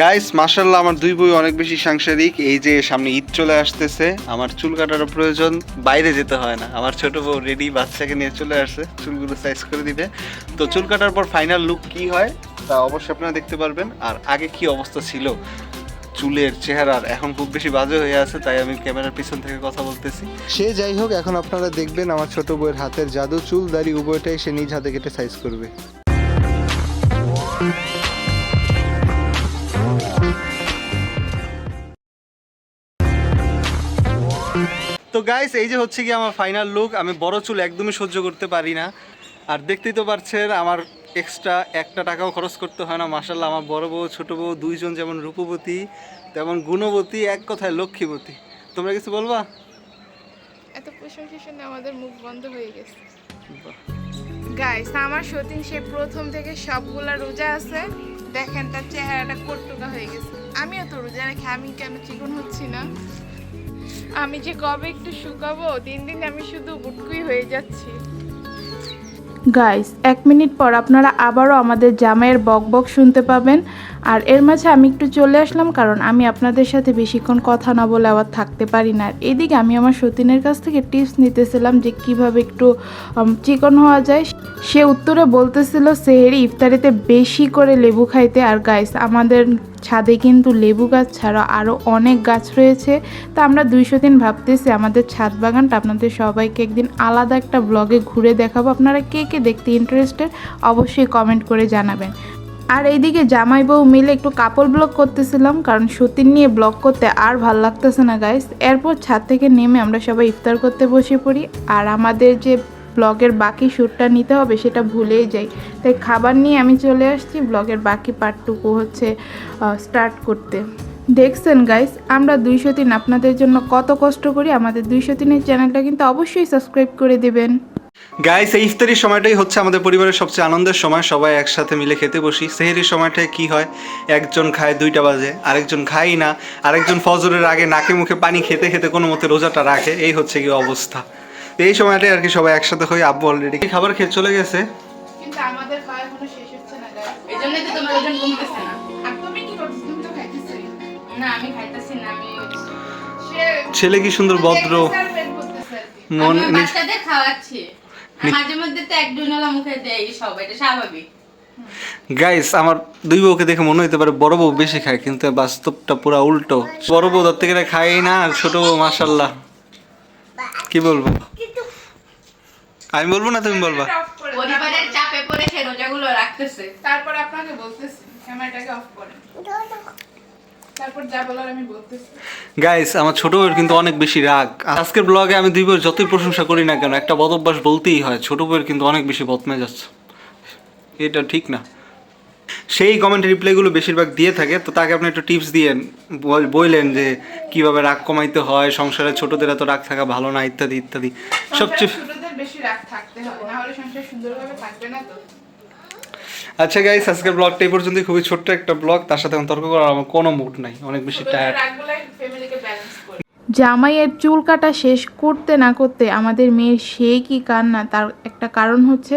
Guys মার্শাল্লাহ আমার দুই বই অনেক বেশি সাংসারিক। এই যে সামনে ঈদ চলে আসতেছে, আমার চুল কাটারও প্রয়োজন, বাইরে যেতে হয় না। আমার ছোট বউ রেডি, বাচ্চাকে নিয়ে চলে আসছে, চুলগুলো সাইজ করে দিবে। তো চুল কাটার পর ফাইনাল লুক কি হয়, তা অবশ্যই আপনারা দেখতে পারবেন। আর আগে কি অবস্থা ছিল? চুলের চেহারার এখন খুব বেশি বাজে হয়ে আছে তাই আমি ক্যামেরার পিছন থেকে কথা বলতেছি। সে যাই হোক এখন আপনারা দেখবেন আমার ছোট বউয়ের হাতের জাদু চুল দাড়ি উভয়টাই সে নিজ হাতে কেটে সাইজ করবে। তো গাইস এই যে হচ্ছে কি আমার ফাইনাল লুক আমি বড় চুল একদমই সহ্য করতে পারি না। আর দেখতেই তো পারছেন আমার এক্সট্রা একটা টাকাও খরচ করতে হয় না মাসাল্লাহ আমার বড় বউ ছোট বউ দুইজন যেমন রূপবতী তেমন গুণবতী এক কথায় লক্ষ্মীবতী। তোমরা কিছু বলবা? এত প্রশংসা শুনে আমাদের মুখ বন্ধ হয়ে গেছে। গাইস আমার সতীন সে প্রথম থেকে সবগুলা রোজা আছে। দেখেন তার চেহারাটা কটুকা হয়ে গেছে। আমিও তো রোজা রাখি আমি কেন চিকন হচ্ছি না? আমি যে কবে একটু শুকাবো দিন দিন আমি শুধু বুটকুই হয়ে যাচ্ছি। গাইস এক মিনিট পর আপনারা আবারও আমাদের জামাইয়ের বক বক শুনতে পাবেন। আর এর মাঝে আমি একটু চলে আসলাম কারণ আমি আপনাদের সাথে বেশিক্ষণ কথা না বলে আবার থাকতে পারি না। আর এদিকে আমি আমার সতীনের কাছ থেকে টিপস নিতেছিলাম যে কীভাবে একটু চিকন হওয়া যায়। সে উত্তরে বলতেছিল সেহেরি ইফতারিতে বেশি করে লেবু খাইতে। আর গাইস আমাদের ছাদে কিন্তু লেবু গাছ ছাড়া আরও অনেক গাছ রয়েছে। তা আমরা দুইশো দিন ভাবতেছি, আমাদের ছাদ বাগানটা আপনাদের সবাইকে একদিন আলাদা একটা ব্লগে ঘুরে দেখাবো। আপনারা কে কে দেখতে ইন্টারেস্টেড অবশ্যই কমেন্ট করে জানাবেন। আর এইদিকে জামাই বউ মিলে একটু কাপড় ব্লগ করতেছিলাম, কারণ সতীন নিয়ে ব্লগ করতে আর ভালো লাগতেছে না গাইস এরপর ছাদ থেকে নেমে আমরা সবাই ইফতার করতে বসে পড়ি। আর আমাদের যে ব্লগের বাকি শ্যুটটা নিতে হবে সেটা ভুলেই যাই। তাই খাবার নিয়ে আমি চলে আসছি, ব্লগের বাকি পার্টটুকু হচ্ছে স্টার্ট করতে। দেখছেন গাইস আমরা দুইশো তিন আপনাদের জন্য কত কষ্ট করি, আমাদের দুইশো তিনের চ্যানেলটা কিন্তু অবশ্যই সাবস্ক্রাইব করে দেবেন। গাইস এই ইফতারির সময়টাই হচ্ছে আমাদের পরিবারের সবচেয়ে আনন্দের সময়, সবাই একসাথে মিলে খেতে বসি। সেহেরির সময়টায় কি হয়, একজন খায় দুইটা বাজে, আরেকজন খাই না, আরেকজন ফজরের আগে নাকে মুখে পানি খেতে খেতে কোনো মতে রোজাটা রাখে, এই হচ্ছে কি অবস্থা। তো এই সময়টাই আর কি সবাই একসাথে হয়ে আব্বু অলরেডি খাবার খেয়ে চলে গেছে? কিন্তু আমাদের খাওয়া এখনও শেষ হচ্ছে না গাইস এই জন্যই তো তোমার ওজন কমতেছে না। আর তুমি কি করছ? তুমি তো খাইতেছো। না আমি খাইতেছি না আমি সে ছেলে কি সুন্দর ভদ্র। মন বাচ্চাদের খাওয়াচ্ছি। মাঝে মধ্যে তো এক দুই নলা মুখে দেয় সব এটা স্বাভাবিক। গাইস আমার দুই বউকে দেখে মনে হতে পারে বড় বউ বেশি খায় কিন্তু বাস্তবটা পুরো উল্টো। বড় বউ ধরতে গেলে খাই না আর ছোট বউ মাসাল্লাহ কি বলব? আমি বলব না তুমি বলবা। পরিবারের চাপে পড়ে সে রোজাগুলো রাখতেছে। তারপর আপনাকে বলতেছি ক্যামেরাটাকে অফ করেন। তারপর যা বলার আমি বলতেছি। গাইস আমার ছোট বউয়ের কিন্তু অনেক বেশি রাগ। আজকের ব্লগে আমি দুই বউয়ের যতই প্রশংসা করি না কেন একটা বদ অভ্যাস বলতেই হয় ছোট বউয়ের কিন্তু অনেক বেশি বদমে যাচ্ছে এটা ঠিক না। সেই কমেন্ট রিপ্লাইগুলো বেশিরভাগ দিয়ে থাকে তো তাকে আপনি একটু টিপস দিয়েন বল- বললেন যে কীভাবে রাগ কমাইতে হয় সংসারে ছোটদের এত রাগ থাকা ভালো না ইত্যাদি ইত্যাদি। সবচেয়ে বেশি রাগ থাকতে হবে না হলে সংসার সুন্দরভাবে থাকবে না তো। আচ্ছা গাইস আজকের ব্লগটা এই পর্যন্ত খুবই ছোট্ট একটা ব্লগ তার সাথে তর্ক করার আমার কোনো মুড নাই অনেক বেশি টায়ার্ড জামাইয়ের চুল কাটা শেষ করতে না করতে আমাদের মেয়ের সে কি কান্না? তার একটা কারণ হচ্ছে,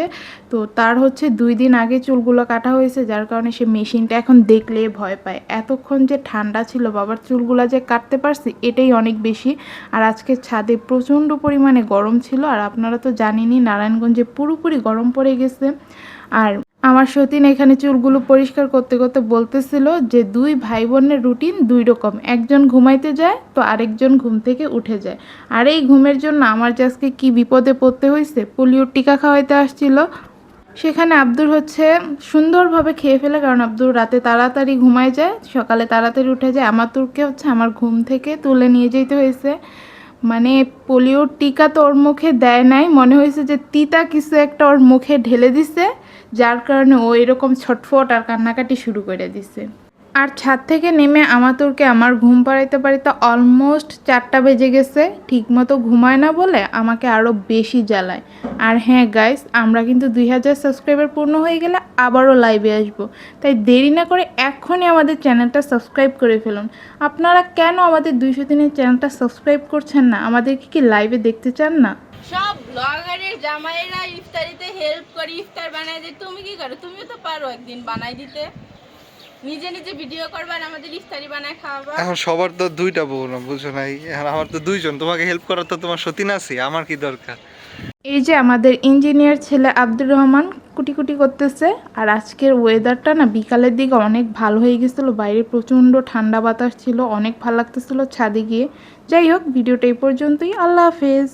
তো তার হচ্ছে দুই দিন আগে চুলগুলো কাটা হয়েছে, যার কারণে সে মেশিনটা এখন দেখলে ভয় পায়। এতক্ষণ যে ঠান্ডা ছিল, বাবার চুলগুলো যে কাটতে পারছি, এটাই অনেক বেশি। আর আজকে ছাদে প্রচণ্ড পরিমাণে গরম ছিল, আর আপনারা তো জানেনই, নারায়ণগঞ্জে পুরোপুরি গরম পড়ে গেছে। আর আমার সতীন এখানে চুলগুলো পরিষ্কার করতে করতে বলতেছিল যে দুই ভাই বোনের রুটিন দুই রকম। একজন ঘুমাইতে যায় তো আরেকজন ঘুম থেকে উঠে যায়। আর এই ঘুমের জন্য আমার যে আজকে কী বিপদে পড়তে হয়েছে পোলিওর টিকা খাওয়াইতে আসছিল। সেখানে আব্দুর হচ্ছে সুন্দরভাবে খেয়ে ফেলে, কারণ আব্দুর রাতে তাড়াতাড়ি ঘুমায় যায়, সকালে তাড়াতাড়ি উঠে যায়। আমার তুরকে হচ্ছে আমার ঘুম থেকে তুলে নিয়ে যেতে হয়েছে মানে পোলিওর টিকা তো ওর মুখে দেয় নাই, মনে হয়েছে যে তিতা কিছু একটা ওর মুখে ঢেলে দিছে। যার কারণে ও এরকম ছটফট আর কান্নাকাটি শুরু করে দিছে। আর ছাদ থেকে নেমে আমাতুরকে আমার ঘুম পাড়াইতে পারিতে অলমোস্ট চারটা বেজে গেছে। ঠিকমতো ঘুমায় না বলে আমাকে আরও বেশি জ্বালায়। আর হ্যাঁ গাইস আমরা কিন্তু দুই হাজার সাবস্ক্রাইবার পূর্ণ হয়ে গেলে আবারও লাইভে আসব। তাই দেরি না করে এখনই আমাদের চ্যানেলটা সাবস্ক্রাইব করে ফেলুন। আপনারা কেন আমাদের দুইশো দিনের চ্যানেলটা সাবস্ক্রাইব করছেন না? আমাদেরকে কি লাইভে দেখতে চান না? সব ব্লগারের জামাইরা ইফতারিতে হেল্প করে ইফতার বানায় দেয়। তুমি কি করো? তুমিও তো পারো একদিন বানাই দিতে। নিজে নিজে ভিডিও করবা আর আমাদের ইফতারি বানায় খাওয়াবা। এখন সবার তো দুইটা বউ না বুঝো নাই? এখন আমার তো দুইজন। তোমাকে হেল্প করার তো তোমার সতীন আছে আমার কি দরকার? এই যে আমাদের ইঞ্জিনিয়ার ছেলে আব্দুর রহমান কুটি কুটি করতেছে। আর আজকের ওয়েদারটা না বিকালের দিকে অনেক ভালো হয়ে গেছিল, বাইরে প্রচণ্ড ঠান্ডা বাতাস ছিল, অনেক ভালো লাগতেছিলো ছাদে গিয়ে। যাই হোক, ভিডিওটা এই পর্যন্তই। আল্লাহ হাফেজ।